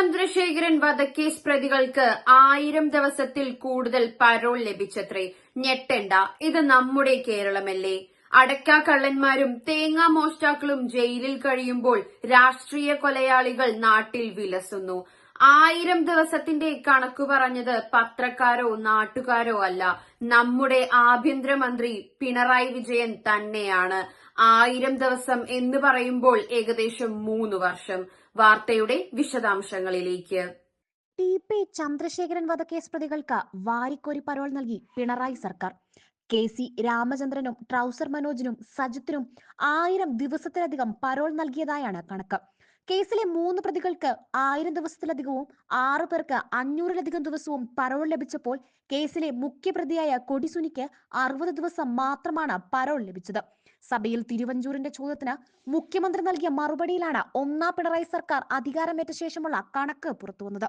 ചന്ദ്രശേഖരൻ വധക്കേസ് പ്രതികൾക്ക് ആയിരം ദിവസത്തിൽ കൂടുതൽ പരോൾ ലഭിച്ചത്രേ. ഞെട്ടണ്ട ഇത് നമ്മുടെ കേരളമല്ലേ. അടക്കാക്കള്ളന്മാരും തേങ്ങാ മോഷ്ടാക്കളും ജയിലിൽ കഴിയുമ്പോൾ രാഷ്ട്രീയ കൊലയാളികൾ നാട്ടിൽ വിലസുന്നു. ആയിരം ദിവസത്തിന്റെ കണക്ക് പറഞ്ഞത് പത്രക്കാരോ നാട്ടുകാരോ അല്ല. നമ്മുടെ ആഭ്യന്തരമന്ത്രി പിണറായി വിജയൻ തന്നെയാണ്. ആയിരം ദിവസം എന്ന് പറയുമ്പോൾ ഏകദേശം മൂന്ന് വർഷം. വാർത്തയുടെ വിശദാംശങ്ങളിലേക്ക്. ടി പി ചന്ദ്രശേഖരൻ വധക്കേസ് പ്രതികൾക്ക് വാരിക്കോരി പരോൾ നൽകി പിണറായി സർക്കാർ. കെ സി രാമചന്ദ്രനും ട്രൗസർ മനോജിനും സജിത്തിനും ആയിരം ദിവസത്തിലധികം പരോൾ നൽകിയതായാണ് കണക്ക്. കേസിലെ മൂന്ന് പ്രതികൾക്ക് ആയിരം ദിവസത്തിലധികവും ആറു പേർക്ക് അഞ്ഞൂറിലധികം ദിവസവും പരോൾ ലഭിച്ചപ്പോൾ കേസിലെ മുഖ്യപ്രതിയായ കൊടിസുനിക്ക് അറുപത് ദിവസം മാത്രമാണ് പരോൾ ലഭിച്ചത്. സഭയിൽ തിരുവഞ്ചൂരിന്റെ ചോദ്യത്തിന് മുഖ്യമന്ത്രി നൽകിയ മറുപടിയിലാണ് ഒന്നാം പിണറായി സർക്കാർ അധികാരമേറ്റ ശേഷമുള്ള കണക്ക് പുറത്തുവന്നത്.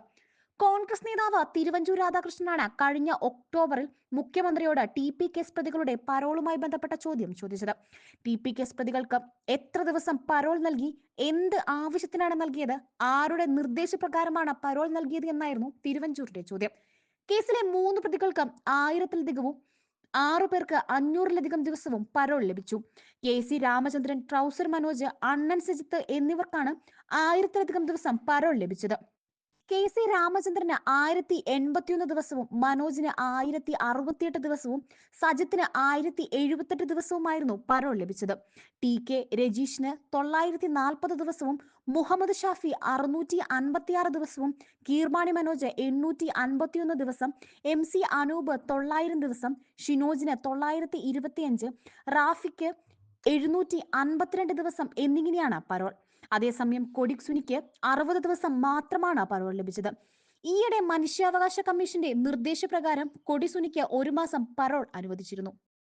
കോൺഗ്രസ് നേതാവ് തിരുവഞ്ചൂർ രാധാകൃഷ്ണനാണ് കഴിഞ്ഞ ഒക്ടോബറിൽ മുഖ്യമന്ത്രിയോട് ടി പി കേസ് പ്രതികളുടെ പരോളുമായി ബന്ധപ്പെട്ട ചോദ്യം ചോദിച്ചത്. ടി പി കേസ് പ്രതികൾക്ക് എത്ര ദിവസം പരോൾ നൽകി എന്ത് ആവശ്യത്തിനാണ് നൽകിയത് ആരുടെ നിർദ്ദേശപ്രകാരമാണ് പരോൾ നൽകിയത് എന്നായിരുന്നു തിരുവഞ്ചൂരിന്റെ ചോദ്യം. കേസിലെ മൂന്ന് പ്രതികൾക്ക് ആയിരത്തിലധികവും ആറു പേർക്ക് അഞ്ഞൂറിലധികം ദിവസവും പരോൾ ലഭിച്ചു. K C Ramachandran trouser Manoj Annan Sajith എന്നിവർക്കാണ് ആയിരത്തിലധികം ദിവസം പരോൾ ലഭിച്ചത്. കെ സി രാമചന്ദ്രന് ആയിരത്തി എൺപത്തിയൊന്ന് ദിവസവും മനോജിന് ആയിരത്തി അറുപത്തിയെട്ട് ദിവസവും സജിത്തിന് ആയിരത്തി എഴുപത്തെട്ട് ദിവസവുമായിരുന്നു പരോൾ ലഭിച്ചത്. ടി കെ രജീഷിന് തൊള്ളായിരത്തി നാൽപ്പത് ദിവസവും മുഹമ്മദ് ഷാഫി അറുന്നൂറ്റി അൻപത്തിയാറ് ദിവസവും കീർമാണി മനോജ് എണ്ണൂറ്റി അൻപത്തിയൊന്ന് ദിവസം എം സി അനൂപ് തൊള്ളായിരം ദിവസം ഷിനോജിന് തൊള്ളായിരത്തി ഇരുപത്തിയഞ്ച് റാഫിക്ക് എഴുന്നൂറ്റി അൻപത്തിരണ്ട് ദിവസം എന്നിങ്ങനെയാണ് പരോൾ. അതേസമയം കൊടിക് സുനിക്ക് അറുപത് ദിവസം മാത്രമാണ് പരോൾ ലഭിച്ചത്. ഈയിടെ മനുഷ്യാവകാശ കമ്മീഷന്റെ നിർദ്ദേശപ്രകാരം കൊടിസുനിക്ക് ഒരു മാസം പരോൾ അനുവദിച്ചിരുന്നു.